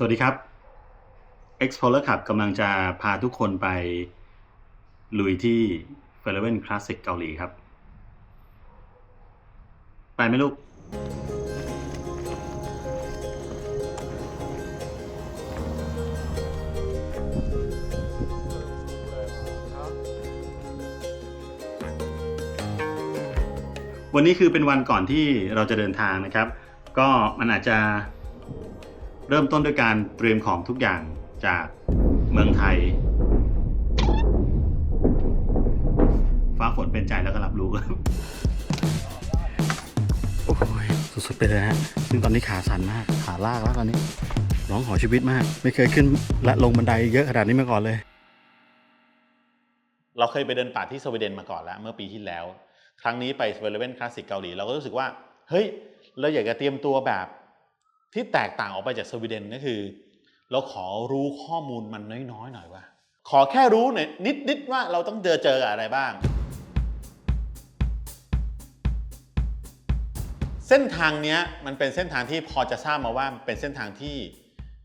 สวัสดีครับ Explorer Club กำลังจะพาทุกคนไปลุยที่ f e r e n Classic เกาหลีครับ ไปไหมลูก วันนี้คือเป็นวันก่อนที่เราจะเดินทางนะครับ ก็มันอาจจะ เริ่มต้นด้วยการเตรียมของทุกอย่างจากเมืองไทย ฟ้าฝนเป็นใจแล้วก็รับรู้ครับโอ้ยสุดๆไปเลยฮะซึ่งตอนนี้ขาสั่นมาก ขาลากแล้วตอนนี้ ร้องขอชีวิตมาก ไม่เคยขึ้นและลงบันไดเยอะขนาดนี้มาก่อนเลย เราเคยไปเดินป่าที่สวีเดนมาก่อนแล้ว เมื่อปีที่แล้ว ครั้งนี้ไปสวีเดนคลาสสิกเกาหลีเราก็รู้สึกว่า เฮ้ย เราอยากจะเตรียมตัวแบบ ที่แตกต่างออกไปจากสวีเดนก็คือ เราขอรู้ข้อมูลมันน้อยๆหน่อยว่า ขอแค่รู้หน่อยนิดๆว่าเราต้องเจอเจออะไรบ้าง เส้นทางเนี้ยมันเป็นเส้นทางที่พอจะทราบมาว่าเป็นเส้นทางที่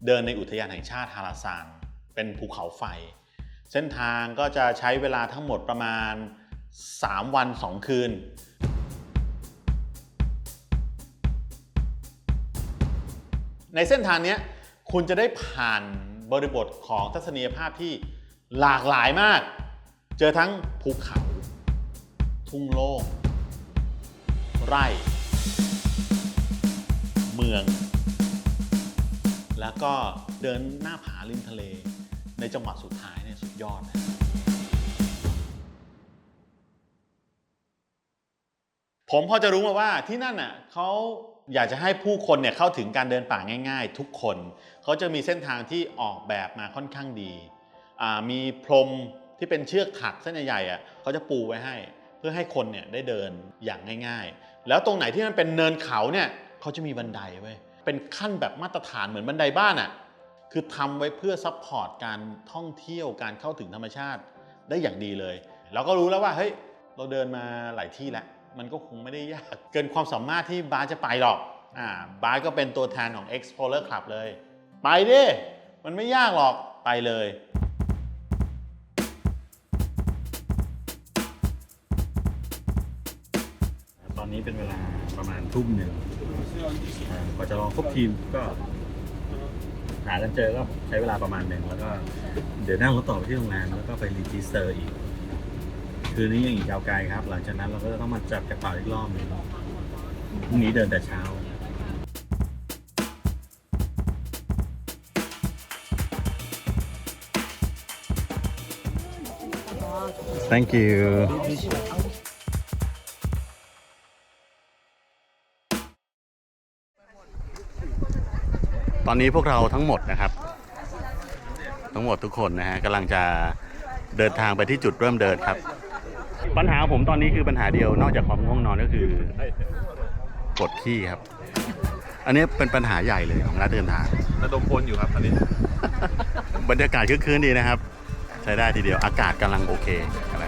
เดินในอุทยานแห่งชาติฮาราซานเป็นภูเขาไฟ เส้นทางก็จะใช้เวลาทั้งหมดประมาณ 3 วัน 2 คืน ในเส้นทางนี้คุณจะได้ผ่านบริบทของทัศนียภาพที่หลากหลายมาก เจอทั้งภูเขา ทุ่งโล่งไร่ เมือง แล้วก็เดินหน้าผาริมทะเล ในจังหวะสุดท้ายเนี่ยสุดยอดนะผมพอจะรู้มาว่าที่นั่นน่ะเขา อยากจะให้ผู้คนเนี่ยเข้าถึงการเดินป่าง่าย ๆ ทุกคน เขาจะมีเส้นทางที่ออกแบบมาค่อนข้างดีมีพรมที่เป็นเชือกถักเส้นใหญ่ๆอะเขาจะปูไว้ให้ เพื่อให้คนเนี่ยได้เดินอย่างง่าย ๆ แล้วตรงไหนที่มันเป็นเนินเขาเนี่ยเขาจะมีบันไดไว้ยเป็นขั้นแบบมาตรฐานเหมือนบันไดบ้านอะคือทำไว้เพื่อซัพพอร์ตการท่องเที่ยวการเข้าถึงธรรมชาติได้อย่างดีเลยเราก็รู้แล้วว่าเฮ้ยเราเดินมาหลายที่แล้ว มันก็คงไม่ได้ยาก เกินความสามารถที่บาสจะไปหรอกอ่าบาสก็เป็นตัวแทนของ Explorer Club เลย ไปดิ มันไม่ยากหรอกไปเลยตอนนี้เป็นเวลาประมาณทุ่มหนึ่งอ่ากว่าจะรอครบทีมก็ หากันเจอก็ใช้เวลาประมาณหนึ่งแล้วก็ เดี๋ยวนั่งรถต่อไปที่โรงแรมแล้วก็ไปรีจิสเตอร์อีก คืนนี้ยังอีกยาวไกลครับ หลังจากนั้นเราก็จะต้องมาจัดกระเป๋าอีกรอบหนึงพรุ่งนี้เดินแต่เช้า Thank you ตอนนี้พวกเราทั้งหมดนะครับ ทั้งหมดทุกคนนะฮะกำลังจะเดินทางไปที่จุดเริ่มเดินครับ ปัญหาของผมตอนนี้คือปัญหาเดียวนอกจากความง่วงนอนก็คือปวดขี้ครับ อันนี้เป็นปัญหาใหญ่เลยของการเดินทางระดมพลอยู่ครับตอนนี้ บรรยากาศคึกคืนดีนะครับ ใช้ได้ทีเดียวอากาศกำลังโอเคอะไร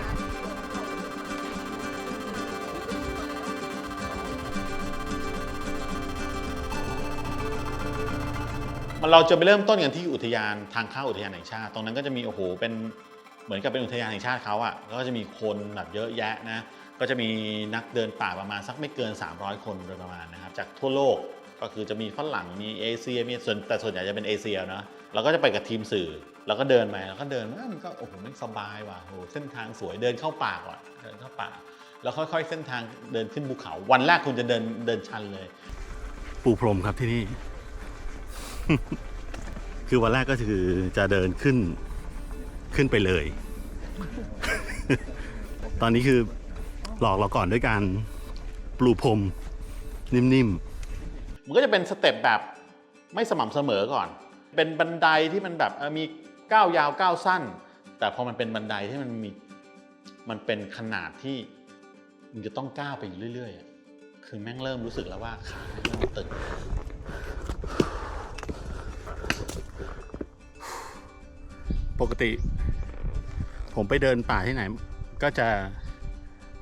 เราจะไปเริ่มต้นกันที่อุทยานทางเข้าอุทยานแห่งชาติ ตรงนั้นก็จะมีโอ้โหเป็น เหมือนกับเป็นอุทยานแห่งชาติเขาอะ่ะก็จะมีคนแบบเยอะแยะนะก็จะมีนักเดินป่าประมาณสักไม่เกิน 300 คนโดยประมาณนะครับจากทั่วโลกก็คือจะมีฝรั่งมีเอเชียมีส่วนแต่ส่วนใหญ่จะเป็นเอเชียเนาะเราก็จะไปกับทีมสื่อแล้วก็เดินไปแล้วก็เดินเอ้ยมันก็โอ้โหมันสบายว่ะโอ้เส้นทางสวยเดินเข้าป่าว่ะเดินเข้าป่า แล้วค่อยๆ เส้นทางเดินขึ้นภูเขา วันแรกคุณจะเดินเดินชันเลย ปูพรมครับที่นี่ คือวันแรกก็คือจะเดินขึ้น ขึ้นไปเลย ตอนนี้คือหลอกเราก่อนด้วยการปลูพรมนิ่มๆ มันก็จะเป็นสเต็ปแบบไม่สม่ำเสมอก่อน เป็นบันไดที่มันแบบเอ่อมีก้าวยาวก้าวสั้น แต่พอมันเป็นบันไดที่มันมีมันเป็นขนาดที่มันจะต้องก้าวไปอยู่เรื่อยๆอะคือแม่งเริ่มรู้สึกแล้วว่าขาแม่งเริ่มตึงปกติ ผมไปเดินป่าที่ไหน ก็จะ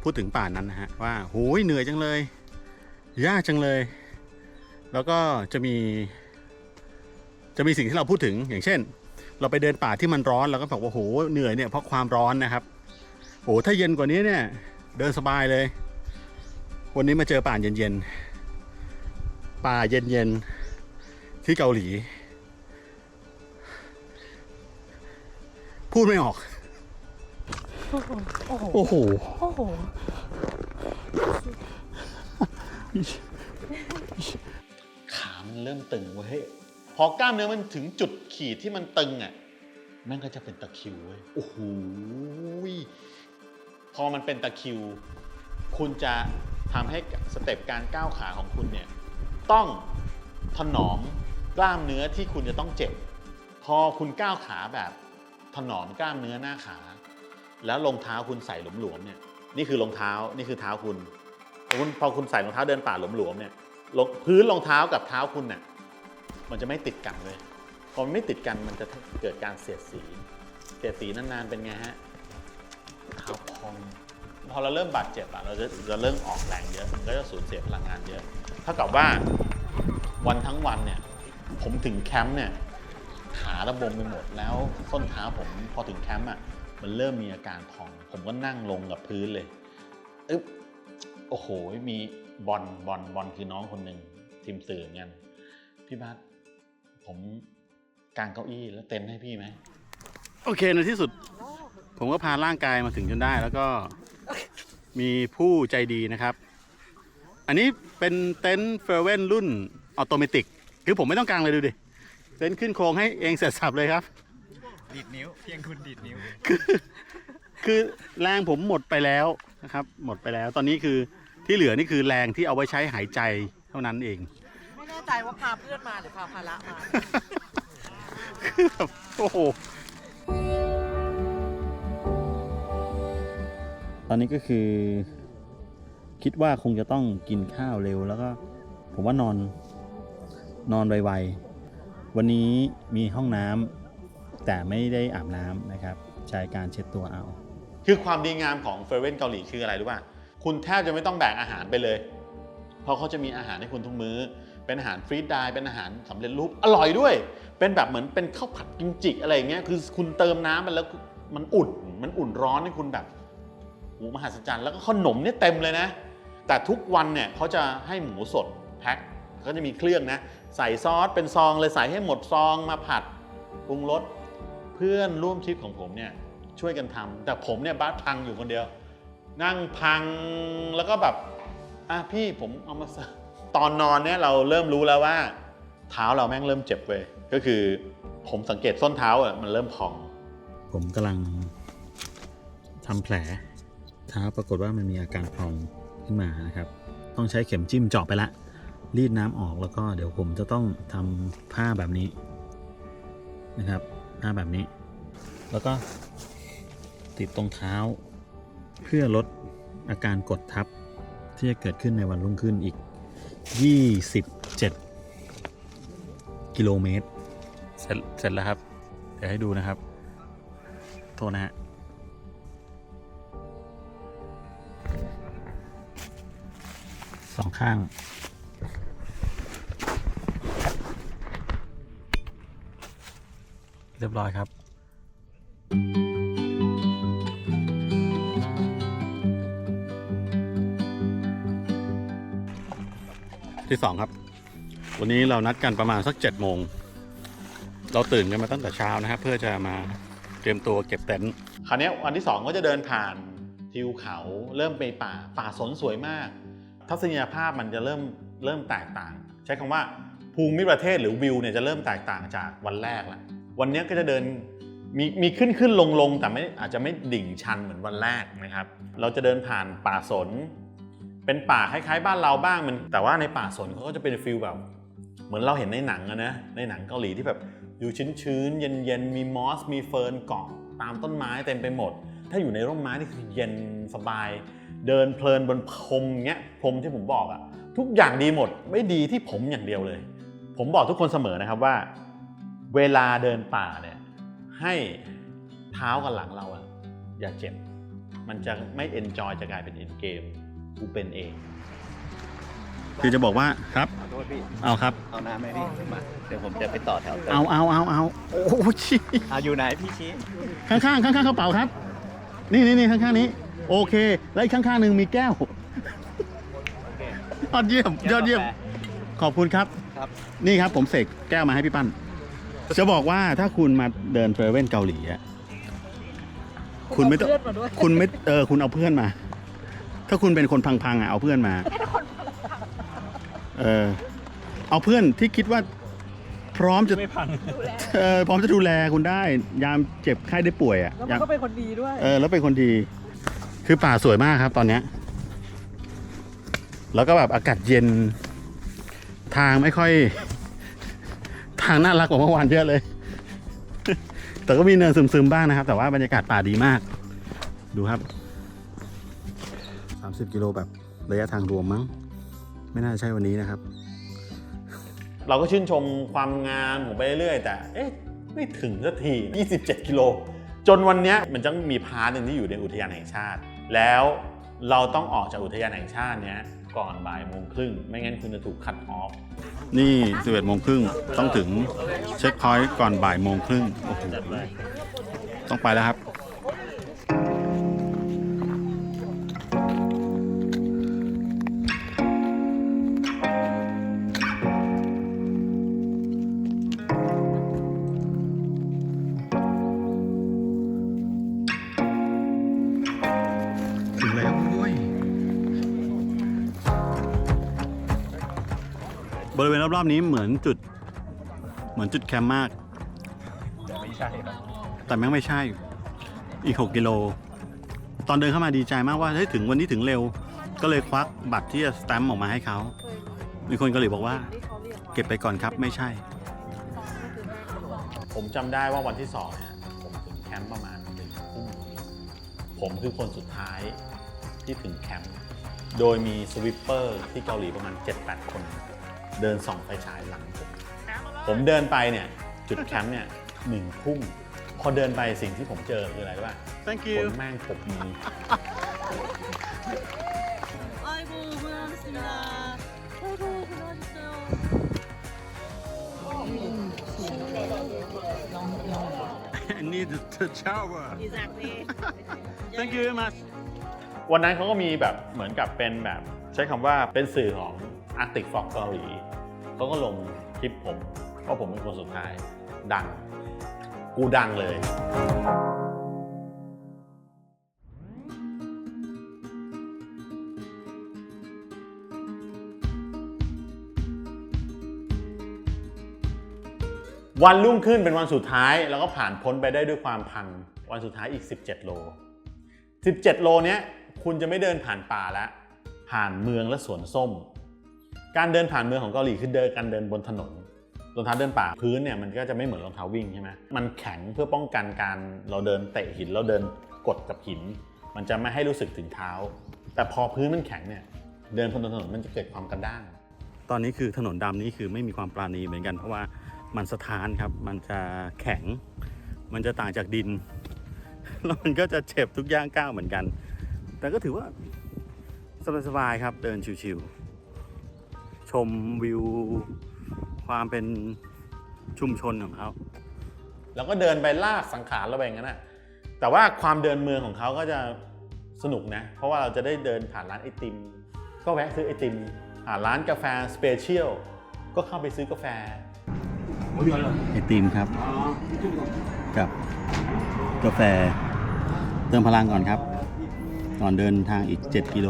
พูดถึงป่านั้นนะฮะว่าโหยเหนื่อยจังเลย ยากจังเลย แล้วก็จะมี จะมีสิ่งที่เราพูดถึงอย่างเช่น เราไปเดินป่าที่มันร้อนเราก็บอกว่าโหเหนื่อยเนี่ยเพราะความร้อนนะครับโอ้ถ้าเย็นกว่านี้เนี่ย เดินสบายเลย วันนี้มาเจอป่าเย็นๆป่าเย็นๆที่เกาหลี พูดไม่ออก โอ้โห โอ้โห โอ้โห ขามันเริ่มตึงเว้ย พอกล้ามเนื้อมันถึงจุดขีดที่มันตึงอะแม่งก็จะเป็นตะคริวเว้ย โอ้โหยพอมันเป็นตะคริว คุณจะทำให้สเต็ปการก้าวขาของคุณเนี่ย ต้องถนอมกล้ามเนื้อที่คุณจะต้องเจ็บ พอคุณก้าวขาแบบถนอมกล้ามเนื้อหน้าขา แล้วรองเท้าคุณใส่หลวมๆเนี่ยนี่คือรองเท้านี่คือเท้าคุณพอคุณพอคุณใส่รองเท้าเดินป่าหลวมๆเนี่ยรองพื้นรองเท้ากับเท้าคุณเนี่ยมันจะไม่ติดกันเลยพอมันไม่ติดกันมันจะเกิดการเสียดสี เสียดสีนานๆเป็นไงฮะเท้าพองพอเราเริ่มบาดเจ็บอะเราจะจะเริ่มออกแรงเยอะมันก็จะสูญเสียพลังงานเยอะเท่ากับว่าวันทั้งวันเนี่ยผมถึงแคมป์เนี่ยขาระบมไปหมดแล้วส้นเท้าผมพอถึงแคมป์อะ มันเริ่มมีอาการพอง ผมก็นั่งลงกับพื้นเลยอึ๊บโอ้โห มีบอลบอลบอลคือน้องคนหนึ่งทีมสื่อเหมือนกันพี่บัสผมกางเก้าอี้แล้วเต็นท์ให้พี่ไหมโอเคในที่สุด ผมก็พาร่างกายมาถึงจนได้แล้วก็มีผู้ใจดีนะครับ อันนี้เป็นเต็นท์เฟร์เวนรุ่นออโตเมติก คือผมไม่ต้องกางเลยดูดิ เต็นท์ขึ้นโครงให้เองเสร็จสับเลยครับ ดีดนิ้ว เพียงคุณดีดนิ้ว คือคือแรงผมหมดไปแล้วนะครับ หมดไปแล้ว ตอนนี้คือที่เหลือนี่คือแรงที่เอาไว้ใช้หายใจเท่านั้นเอง ไม่แน่ใจว่าพาเพื่อนมาหรือพาภาระมา คือแบบโอ้โห ตอนนี้ก็คือ คิดว่าคงจะต้องกินข้าวเร็วแล้วก็ ผมว่านอนนอนไวๆวันนี้มีห้องน้ำ แต่ไม่ได้อาบน้ำนะครับใช้การเช็ดตัวเอา คือความดีงามของเฟรเวนเกาหลีคืออะไรรู้ป่ะคุณแทบจะไม่ต้องแบกอาหารไปเลย เพราะเขาจะมีอาหารให้คุณทุกมื้อ เป็นอาหารฟรีดได้เป็นอาหารสำเร็จรูปอร่อยด้วย เป็นแบบเหมือนเป็นข้าวผัดกิมจิอะไรอย่างเงี้ยคือคุณเติมน้ำมันแล้วมันอุ่นมันอุ่นร้อนให้คุณแบบโอ้มหัศจรรย์แล้วก็ขนมเนี่ยเต็มเลยนะ แต่ทุกวันเนี่ยเขาจะให้หมูสดแพ็คเขาจะมีเครื่องนะ ใส่ซอสเป็นซองเลยใส่ให้หมดซองมาผัดปรุงรส เพื่อนร่วมทริปของผมเนี่ยช่วยกันทำแต่ผมเนี่ยบ้าสพังอยู่คนเดียว นั่งพังแล้วก็แบบอะพี่ผมเอามาเสิร์ฟตอนนอนเนี่ยเราเริ่มรู้แล้วว่า เท้าเราแม่งเริ่มเจ็บเว้ยก็คือผมสังเกตส้นเท้าอะมันเริ่มพอง ผมกำลังทำแผล เท้าปรากฏว่ามันมีอาการพองขึ้นมานะครับ ต้องใช้เข็มจิ้มเจาะไปละ รีดน้ำออกแล้วก็เดี๋ยวผมจะต้องทำผ้าแบบนี้นะครับ ผ้าแบบนี้ แล้วก็ติดตรงเท้า เพื่อลดอาการกดทับ ที่จะเกิดขึ้นในวันรุ่งขึ้นอีก 27 กิโลเมตร เสร็จเสร็จแล้วครับ เดี๋ยวให้ดูนะครับ โทษนะฮะสองข้าง รียบร้อยครับ ที่สองครับ วันนี้เรานัดกันประมาณสักเจ็ดโมง เราตื่นกันมาตั้งแต่เช้านะครับ เพื่อจะมาเตรียมตัวเก็บเต็นท์คราวเนี้ยวันที่สองก็จะเดินผ่านทิวเขาเริ่มไปป่าป่าสนสวยมาก ทัศนียภาพมันจะเริ่มเริ่มแตกต่าง ใช้คำว่าภูมิประเทศหรือวิวเนี่ยจะเริ่มแตกต่างจากวันแรกละ วันนี้ก็จะเดินมีมีขึ้นขึ้นลงลงแต่ไม่อาจจะไม่ดิ่งชันเหมือนวันแรกนะครับ เราจะเดินผ่านป่าสน เป็นป่าคล้ายๆ บ้านเราบ้างมัน แต่ว่าในป่าสนเขาก็จะเป็นฟิลแบบ เหมือนเราเห็นในหนังอะนะในหนังเกาหลีที่แบบอยู่ชื้นๆเย็นๆมีมอสมีเฟิร์นเกาะตามต้นไม้เต็มไปหมด ถ้าอยู่ในร่มไม้นี่คือเย็นสบาย เดินเพลินบนพรมเงี้ยพรมที่ผมบอกอะทุกอย่างดีหมดไม่ดีที่ผมอย่างเดียวเลย ผมบอกทุกคนเสมอนะครับว่า เวลาเดินป่าเนี่ยให้เท้ากับหลังเราอะอย่าเจ็บ มันจะไม่เอนจอยจะกลายเป็นเอ็นเกมกูเป็นเอง คือจะบอกว่าครับ ขอโทษพี่ เอาครับ เอาน้ำไหมพี่มาเดี๋ยวผมจะไปต่อแถวเติมเอาเอาเอาเอาโอ้โหชี้เอาอยู่ไหนพี่ชี้ข้างข้างข้างข้างๆกระเป๋าครับ นี่นี่นี่ข้างข้างๆนี้ โอเค แล้วอีกข้างข้างๆหนึ่งมีแก้ว ยอดเยี่ยม ยอดเยี่ยม ขอบคุณครับ ครับ นี่ครับผมเสกแก้วมาให้พี่ปั้น จะบอกว่าถ้าคุณมาเดินเทรเวนเกาหลีอะคุณไม่ต้องเาเพื่อนมาด้วย คุณไม่เออคุณเอาเพื่อนมา ถ้าคุณเป็นคนพังๆอะเอาเพื่อนมา เออเอาเพื่อนที่คิดว่า พร้อมจะไม่พังเออพร้อมจะดูแลคุณได้ ยามเจ็บไข้ได้ป่วยอะแล้วยามันม ก็เป็นคนดีด้วย เออแล้วเป็นคนดี คือป่าสวยมากครับตอนเนี้ย แล้วก็แบบอากาศเย็น ทางไม่ค่อย ทางน่ารักกว่าเมื่อวานเยอะเลย แต่ก็มีเนินซึมๆบ้างนะครับ แต่ว่าบรรยากาศป่าดีมาก ดูครับ 30 กิโลแบบระยะทางรวมมั้ง ไม่น่าใช่วันนี้นะครับ เราก็ชื่นชมความงามของไปเรื่อยๆ แต่ เอ๊ะ ไม่ถึงสักที 27 กิโล จนวันนี้มันจะมีพาร์ทหนึ่งที่อยู่ในอุทยานแห่งชาติ แล้วเราต้องออกจากอุทยานแห่งชาติเนี้ย ก่อนบ่ายโมงครึ่ง ไม่งั้นคุณจะถูกคัดออฟนี่ 11โมงครึ่งต้องถึงเช็คพอยต์ก่อนบ่ายโมงครึ่งโอ้โหต้องไปแล้วครับ บริเวณรอบๆนี้เหมือนจุด เหมือนจุดแคมป์มาก แต่ไม่ใช่หรอกแต่แม่งไม่ใช่ อีก 6 กิโล ตอนเดินเข้ามาดีใจมากว่าเฮ้ยถึงวันนี้ถึงเร็ว ก็เลยควักบัตรที่จะสแตมป์ออกมาให้เขา มีคนก็เลยบอกว่า เก็บไปก่อนครับไม่ใช่ ผมจำได้ว่าวันที่สองเนี่ยผมถึงแคมป์ประมาณหนึ่งทุ่มผมคือคนสุดท้ายที่ถึงแคมป์ โดยมีสวิปเปอร์ที่เกาหลีประมาณ 7-8 คน เดินส่องไฟฉายหลังผม ผมเดินไปเนี่ยจุดแคมป์เนี่ยหนึ่งทุ่มพอเดินไปสิ่งที่ผมเจอคืออะไรรู้ป่ะ thank ขนแม่งปกมือ 아이고 고생하셨습니다. 아이고 고생하셨어요. I need to shower Exactly. thank you very much วันนั้นเขาก็มีแบบเหมือนกับเป็นแบบ ใช้คำว่าเป็นสื่อของ Arctic Fox เกาหลี เขาก็ลงคลิปผมว่าะผมเป็นคนสุดท้าย ดัง กูดังเลย วันรุ่งขึ้นเป็นวันสุดท้าย แล้วก็ผ่านพ้นไปได้ด้วยความพัง วันสุดท้ายอีก 17 โล 17 โลเนี้ยคุณจะไม่เดินผ่านป่าแล้วผ่านเมืองและสวนส้ม การเดินผ่านเมืองของเกาหลีคือเดินการเดินบนถนนรองเท้าเดินป่าพื้นเนี่ยมันก็จะไม่เหมือนรองเท้าวิ่งใช่ไหมมันแข็งเพื่อป้องกันการเราเดินเตะหินเราเดินกดกับหิน มันจะไม่ให้รู้สึกถึงเท้า แต่พอพื้นมันแข็งเนี่ยเดินบนถนนมันจะเกิดความกระด้าง ตอนนี้คือถนนดำนี้คือไม่มีความปราณีเหมือนกันเพราะว่ามันสถานครับมันจะแข็ง มันจะต่างจากดินแล้วมันก็จะเจ็บทุกย่างก้าวเหมือนกัน แต่ก็ถือว่าสบายๆครับเดินชิวๆ ชมวิว ความเป็นชุมชนของเขาแล้วก็เดินไปลากสังขารเราไปอย่างนั้นนะแต่ว่าความเดินเมืองของเขาก็จะสนุกนะ เพราะว่าเราจะได้เดินผ่านร้านไอติม ก็แวะซื้อไอติมผ่านร้านกาแฟสเปเชียลก็เข้าไปซื้อกาแฟไอติมครับ กับกาแฟ เติมพลังก่อนครับ ก่อนเดินทางอีก 7 กิโล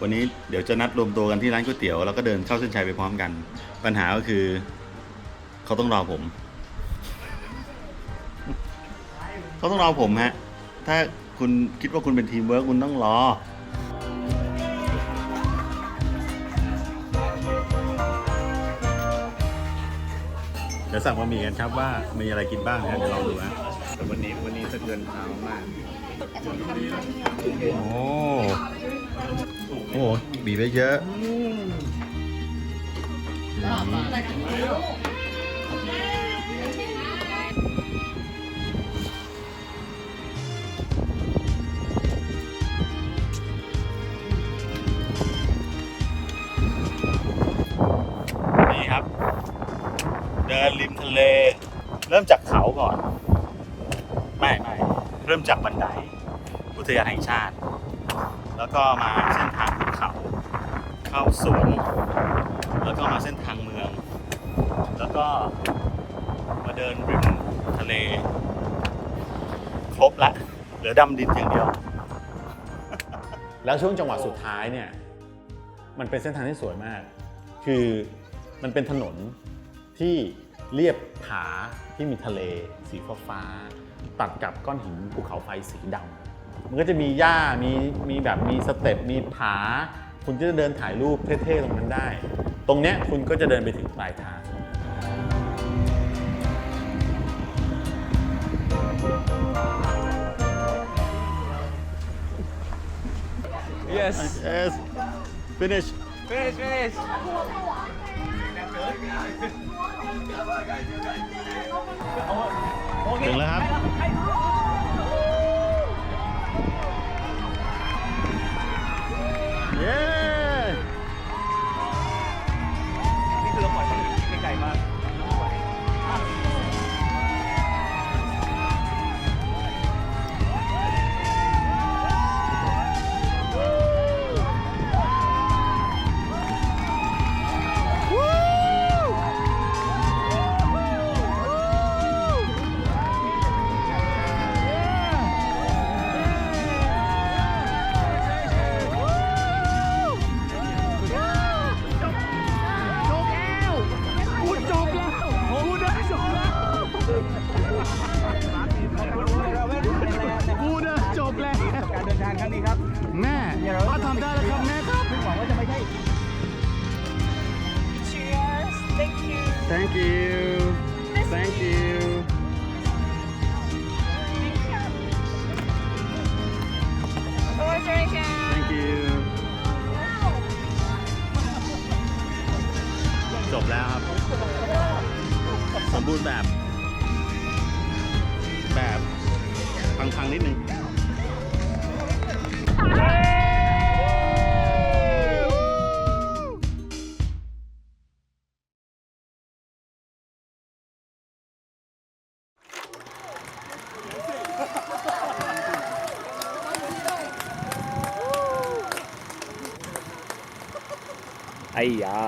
วันนี้เดี๋ยวจะนัดรวมตัวกันที่ร้านก๋วยเตี๋ยวแล้วก็เดินเข้าเส้นชัยไปพร้อมกัน ปัญหาก็คือเขาต้องรอผม เขาต้องรอผมฮะ ถ้าคุณคิดว่าคุณเป็นทีมเวิร์กคุณต้องรอเดี๋ยวสั่งบะหมี่กันครับว่ามีอะไรกินบ้างนะเดี๋ยวลองดูนะแต่วันนี้วันนี้สะเทือนเท้ามาก โอ้ โอ้โหบีบไปเยอะ นี่ครับ เดินริมทะเล เริ่มจากเขาก่อน ไม่ไม่เริ่มจากบันไดอุทยานแห่งชาติ แล้วก็มาเส้น เข้าสวนแล้วก็มาเส้นทางเมือง แล้วก็มาเดินริมทะเล ครบละ เหลือดำดินอย่างเดียว แล้วช่วงจังหวะสุดท้ายเนี่ย มันเป็นเส้นทางที่สวยมาก คือมันเป็นถนนที่เรียบผาที่มีทะเล สีฟ้าฟาตัดกับก้อนหินภูเขาไฟสีดำมันก็จะมีหญ้ามีมีแบบมีสเต็ปมีผา คุณจะเดินถ่ายรูปเท่ๆตรงนั้นได้ ตรงเนี้ยคุณก็จะเดินไปถึงปลายทาง yes yes finish finish finish ถึงแล้วครับ บแล้วครับ สมบูรณ์แบบ แบบพังๆนิดนึงไอ้ยา